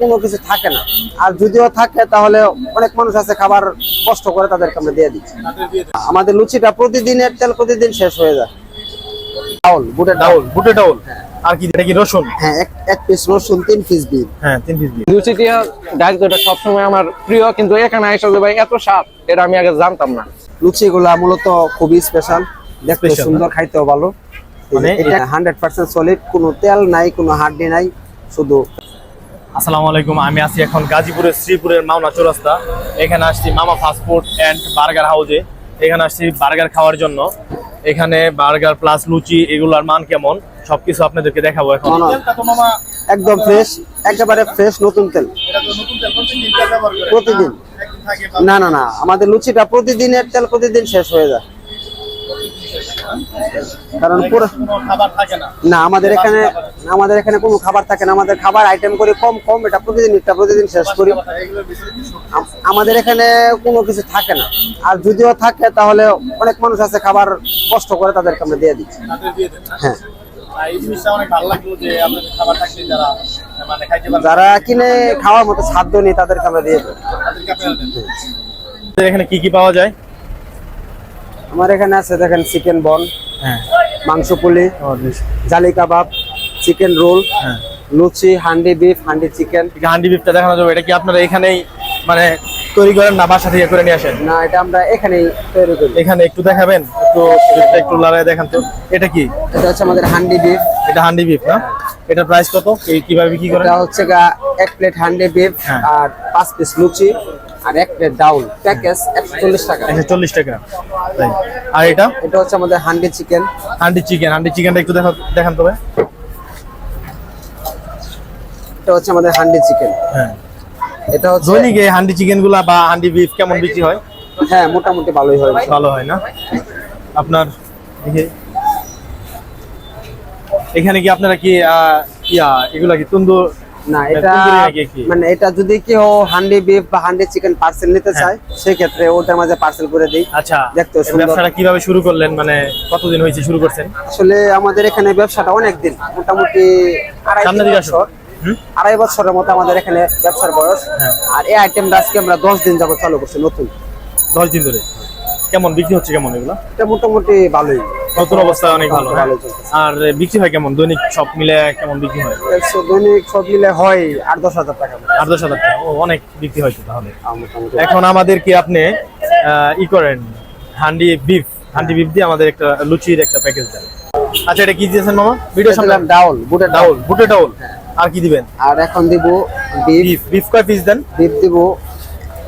কোনো কিছু থাকে না। আর যদিও থাকে তাহলে অনেক মানুষ আছে খাবার কষ্ট করে তাদেরকে আমরা দিয়ে দিই আমাদের লুচিটা প্রতিদিনের তেল প্রতিদিন শেষ হয়ে যায়। ডাউল বুটের ডাউল। ডাউল বুটে ডাউল? আর কি এটা কি রসুন? হ্যাঁ এক এক পিস রসুন তিন পিস বিন। হ্যাঁ তিন পিস লুচি টিয়া ডাক সবসময় আমার প্রিয় কিন্তু এখানে এসে যে ভাই এত স্বাদ এটা আমি আগে জানতাম না। লুচিগুলা মূলত খুবই স্পেশাল দেখতে সুন্দর খাইতেও ভালো। মানে এটা হান্ড্রেড পার্সেন্ট সলিড কোনো তেল নাই কোনো হাড্ডি নাই শুধু আসসালামু আলাইকুম, আমি আছি এখন গাজীপুরের শ্রীপুরের মাওনা চৌরাস্তা। এখানে আসছি মামা ফাস্টফুড অ্যান্ড বার্গার হাউজে এখানে আসছি বার্গার খাওয়ার জন্য। এখানে বার্গার প্লাস লুচি, এগুলার মান কেমন? সবকিছু আপনাদেরকে দেখাবো এখন। একদম ফ্রেশ একেবারে ফ্রেশ নতুন তেল। প্রতিদিন। না না না, আমাদের লুচিটা প্রতিদিনের তেল প্রতিদিন শেষ হয়ে যায়। কারণ পুরো খাবার থাকে না। না আমাদের এখানে আমাদের এখানে কোনো খাবার থাকে না। আমাদের খাবার আইটেম করি কম কম এটা প্রতিদিন এটা প্রতিদিন শেষ করি। আমাদের এখানে কোনো কিছু থাকে না। আর যদিও থাকে তাহলে অনেক মানুষ আছে খাবার কষ্ট করে তাদেরকে আমরা দিয়ে দিই হ্যাঁ। এই জিনিসটা অনেক ভালো লাগল যে আপনাদের খাবার থাকলে যারা মানে যারা কিনে খাওয়ার মতো সাধ্য নেই তাদেরকে আমরা দিয়ে দিই এখানে কি কি পাওয়া যায়? আমার এখানে আছে দেখেন চিকেন বন হ্যাঁ। মাংস পুলি জালি কাবাব চিকেন রোল হ্যাঁ। লুচি হান্ডি বিফ হান্ডি চিকেন। হান্ডি বিফটা দেখানো যাবে। এটা কি আপনারা এখানেই মানে তৈরি করেন না বাসা থেকে করে নিয়ে আসেন? না এটা আমরা এখানেই তৈরি করি। এখানে একটু দেখাবেন? একটু একটু লড়াই দেখান তো। এটা কি? এটা হচ্ছে আমাদের হান্ডি বিফ। এটা হান্ডি বিফ না? এটার প্রাইস কত? এই কীভাবে বিক্রি করেন? এটা হচ্ছে এক প্লেট হান্ডি বিফ হ্যাঁ। আর পাঁচ পিস লুচি। আর এক প্লেট ডাউল প্যাকেজ একশো চল্লিশ টাকা। একশো চল্লিশ টাকা। আর এটা? এটা হচ্ছে আমাদের হান্ডি চিকেন। হান্ডি চিকেন। হান্ডি চিকেনটা একটু দেখা দেখান তবে। এটা হচ্ছে আমাদের হান্ডি চিকেন। হ্যাঁ। এটা হচ্ছে দৈনিক এই হান্ডি চিকেনগুলা বা হান্ডি বিফ কেমন বিক্রি হয়? হ্যাঁ মোটামুটি ভালোই হয় ভালো হয় না? আপনার দেখি। এখানে কি আপনারা কি ইয়া এগুলা কি তন্দুর না এটা নাকি কি? মানে এটা যদি কেউ হান্ডি বিফ বা হান্ডি চিকেন পার্সেল নিতে হ্যাঁ। চায় সেক্ষেত্রে ওটার মাঝে পার্সেল করে দিই। আচ্ছা দেখতে ব্যবসাটা কীভাবে শুরু করলেন? মানে কতদিন হয়েছে শুরু করছেন? আসলে আমাদের এখানে ব্যবসাটা অনেক দিন মোটামুটি আড়াই বছর। আড়াই বছরের মতো আমাদের এখানে ব্যবসার বয়স। হ্যাঁ। আর এই আইটেমটা আজকে আমরা দশ দিন যাবত চালু করছি নতুন। দশ দিন ধরে। কেমন বিক্রি হচ্ছে কেমন এগুলো? এটা মোটামুটি ভালোই। নতুন অবস্থায় অনেক ভালো হ্যাঁ? আর বিক্রি হয় কেমন? দৈনিক সব মিলে কেমন বিক্রি হয়? দৈনিক সব মিলে হয় আট দশ হাজার টাকা। আট দশ হাজার টাকা। ও অনেক বিক্রি হয়েছে তাহলে। এখন আমাদের কি আপনি ই করেন হান্ডি বিফ হান্ডি বিফ দিয়ে আমাদের একটা লুচির একটা প্যাকেজ দেন। আচ্ছা এটা কি দিয়েছেন মামা? ভিডিও সামনে। ডাউল বুটের ডাউল। বুটে ডাউল। আর কি দিবেন? আর এখন দিব বিফ। বিফ বিফ কয় পিস দেন? বিফ দিব।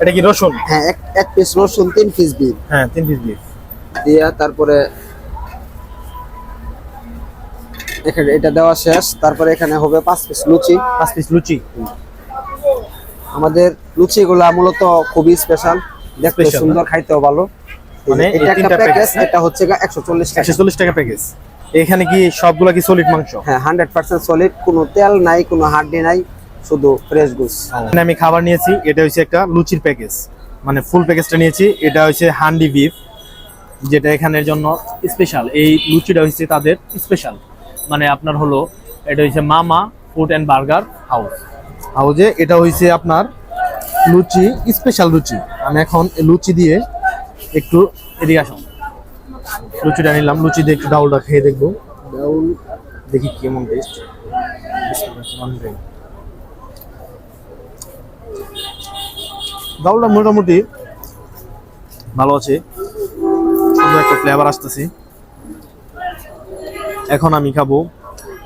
এটা কি রসুন? হ্যাঁ এক এক পিস রসুন তিন পিস বিফ। হ্যাঁ তিন পিস বিফ। দিয়া তারপরে এখানে এটা দেওয়া শেষ। তারপরে এখানে হবে পাঁচ পিস লুচি। পাঁচ পিস লুচি। আমাদের লুচিগুলা মূলত খুবই স্পেশাল দেখতে সুন্দর খাইতেও ভালো। মানে এটা একটা প্যাকেজ এটা হচ্ছে টাকা। প্যাকেজ এখানে কি সবগুলা কি সলিড মাংস? হ্যাঁ হান্ড্রেড পার্সেন্ট সলিড কোনো তেল নাই কোনো হাড্ডি নাই শুধু ফ্রেশ গুস এখানে আমি খাবার নিয়েছি এটা হচ্ছে একটা লুচির প্যাকেজ মানে ফুল প্যাকেজটা নিয়েছি এটা হচ্ছে হান্ডি বিফ যেটা এখানের জন্য স্পেশাল এই লুচিটা হচ্ছে তাদের স্পেশাল মানে আপনার হলো, এটা হচ্ছে মামা ফুড অ্যান্ড বার্গার হাউস। হাউজে এটা হচ্ছে আপনার লুচি, স্পেশাল লুচি। আমি এখন লুচি দিয়ে একটু এদিকে আসুন। লুচিটা নিলাম, লুচি দিয়ে একটু ডাউলটা খেয়ে দেখব। ডাউল, দেখি কেমন টেস্ট ডাউলটা মোটামুটি ভালো আছে। একটা ফ্লেভার আসতেছে। এখন আমি খাব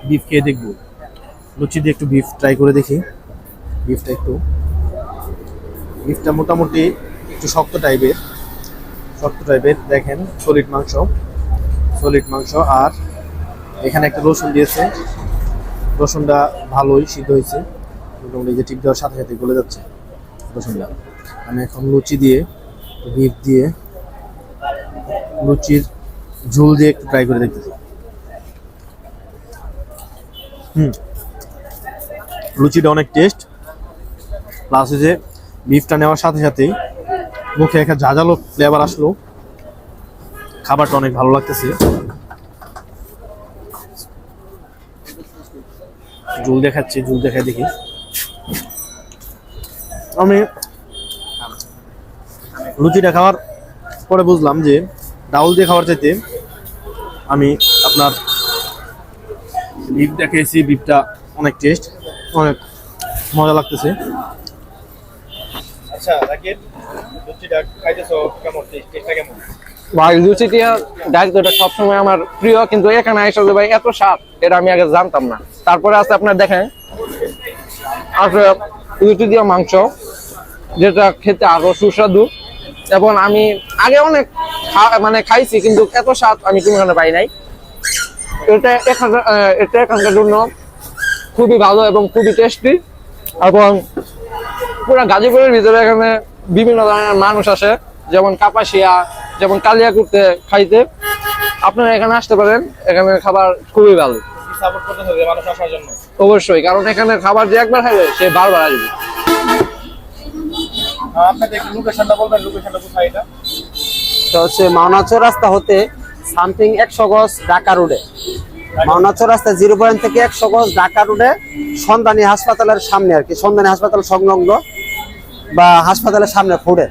বিফ খেয়ে দেখব। লুচি দিয়ে একটু বিফ ট্রাই করে দেখি। বিফটা একটু বিফটা মোটামুটি একটু শক্ত টাইপের শক্ত টাইপের দেখেন সলিড মাংস। সলিড মাংস, আর এখানে একটা রসুন দিয়েছে। রসুনটা ভালোই সিদ্ধ হয়েছে। মোটামুটি যে টিপ দেওয়ার সাথে সাথে গলে যাচ্ছে রসুনটা। আমি এখন লুচি দিয়ে বিফ দিয়ে লুচির ঝোল দিয়ে একটু ট্রাই করে দেখতেছি। হুম। লুচিটা অনেক টেস্ট প্লাস যে বিফটা নেওয়ার সাথে সাথেই মুখে একটা ঝাঁঝালো ফ্লেভার আসলো, খাবারটা অনেক ভালো লাগতেছে। জুল দেখাচ্ছি, জুল দেখাই দেখি। আমি লুচিটা খাওয়ার পরে বুঝলাম যে, ডাউল দিয়ে খাওয়ার চাইতে আমি আপনার বিফ দেখেছি বিফটা অনেক টেস্ট অনেক মজা লাগতেছে। আচ্ছা রাকিব লুচিটা খাইতেছো কেমন টেস্টটা কেমন? ভাই লুচিটিয়া ডাক তো সবসময় আমার প্রিয় কিন্তু এখানে এসে যে ভাই এত স্বাদ এটা আমি আগে জানতাম না। তারপরে আছে আপনার দেখেন লুচি দিয়া মাংস যেটা খেতে আরও সুস্বাদু। এবং আমি আগে অনেক মানে খাইছি কিন্তু এত স্বাদ আমি কোনোখানে পাই নাই। এটা এখানকার এটা এখানকার জন্য খুবই ভালো এবং খুবই টেস্টি এবং পুরো গাজীপুরের ভিতরে এখানে বিভিন্ন ধরনের মানুষ আসে যেমন কাপাসিয়া যেমন কালিয়া করতে খাইতে। আপনারা এখানে আসতে পারেন এখানে খাবার খুবই ভালো। কি সাপোর্ট করতেছো যে মানুষ আসার জন্য। অবশ্যই কারণ এখানে খাবার যে একবার খাবে সে বারবার আসবে। লোকেশনটা বলবেন লোকেশনটা কোথায় এটা? এটা হচ্ছে মাওনা চৌরাস্তা হতে সামথিং একশো গজ ঢাকা রোডে। মাওনাচর রাস্তা জিরো পয়েন্ট থেকে একশো গজ ঢাকা রোডে সন্ধানী হাসপাতালের সামনে আর কি, সন্ধানী হাসপাতাল সংলগ্ন বা হাসপাতালের সামনে ফুডে